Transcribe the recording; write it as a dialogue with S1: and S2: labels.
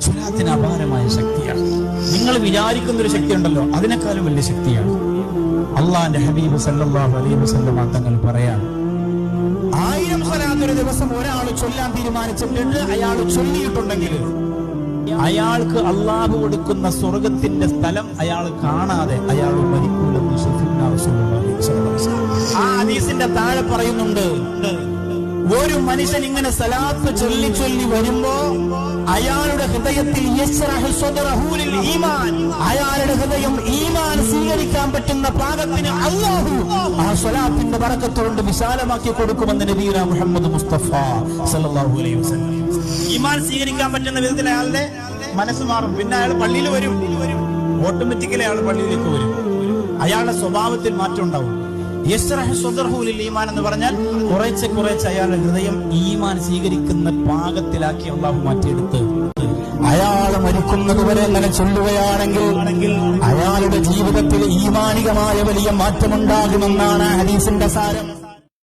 S1: സ്വലാത്തിന് അപാരമായ ശക്തിയാണ് നിങ്ങൾ വിചാരിക്കുന്ന ഒരു ശക്തി ഉണ്ടല്ലോ അതിനേക്കാളും വലിയ ശക്തിയാണ് അള്ളാന്റെ ഹബീബ് സല്ലാഹു അലൈഹി വസല്ലമ തങ്ങൾ പറയാണ് ആയിരം സ്വലാത്ത് ഒരു ദിവസം ഒരാൾ ചൊല്ലാൻ തീരുമാനിച്ചിട്ടുണ്ട് അയാൾ ചൊല്ലിയിട്ടുണ്ടെങ്കിൽ അയാൾക്ക് അള്ളാഹു കൊടുക്കുന്ന സ്വർഗത്തിന്റെ സ്ഥലം അയാൾ കാണാതെ അയാൾ മരിക്കൂലെന്ന്. ആ ഹദീസിന്റെ താഴെ പറയുന്നുണ്ട് മനുഷ്യൻ ഇങ്ങനെ സലാത്ത് ചൊല്ലി ചൊല്ലി വരുമ്പോ അയാളുടെ ഹൃദയത്തിൽ അയാളുടെ ഹൃദയം ഈമാൻ സ്വീകരിക്കാൻ പറ്റുന്ന പാകത്തിന് അല്ലാഹു ആ സ്വലാത്തിന്റെ പറക്കത്തോണ്ട് വിശാലമാക്കി കൊടുക്കുമെന്ന് നബീന മുഹമ്മദ് മുസ്തഫ സല്ലല്ലാഹു അലൈഹി വസല്ലം. ഈമാൻ സ്വീകരിക്കാൻ പറ്റുന്ന വിധത്തിൽ അയാളുടെ മനസ്സ് മാറും. പിന്നെ അയാൾ പള്ളിയിൽ വരും. ഓട്ടോമാറ്റിക്കലി അയാൾ പള്ളിയിലേക്ക് വരും. അയാളുടെ സ്വഭാവത്തിൽ മാറ്റം ഉണ്ടാവും. ഈമാൻ എന്ന് പറഞ്ഞാൽ കുറേശ്ശെ കുറേശ്ശെ അയാളുടെ ഹൃദയം ഈമാൻ സ്വീകരിക്കുന്ന പാകത്തിലാക്കി അള്ളാഹു മാറ്റിയെടുത്ത്. അയാൾ മരിക്കുന്നത് വരെ അങ്ങനെ ചൊല്ലുകയാണെങ്കിൽ അയാളുടെ ജീവിതത്തിൽ ഈമാനികമായ വലിയ മാറ്റമുണ്ടാകുമെന്നാണ് ഹദീസിന്റെ സാരം.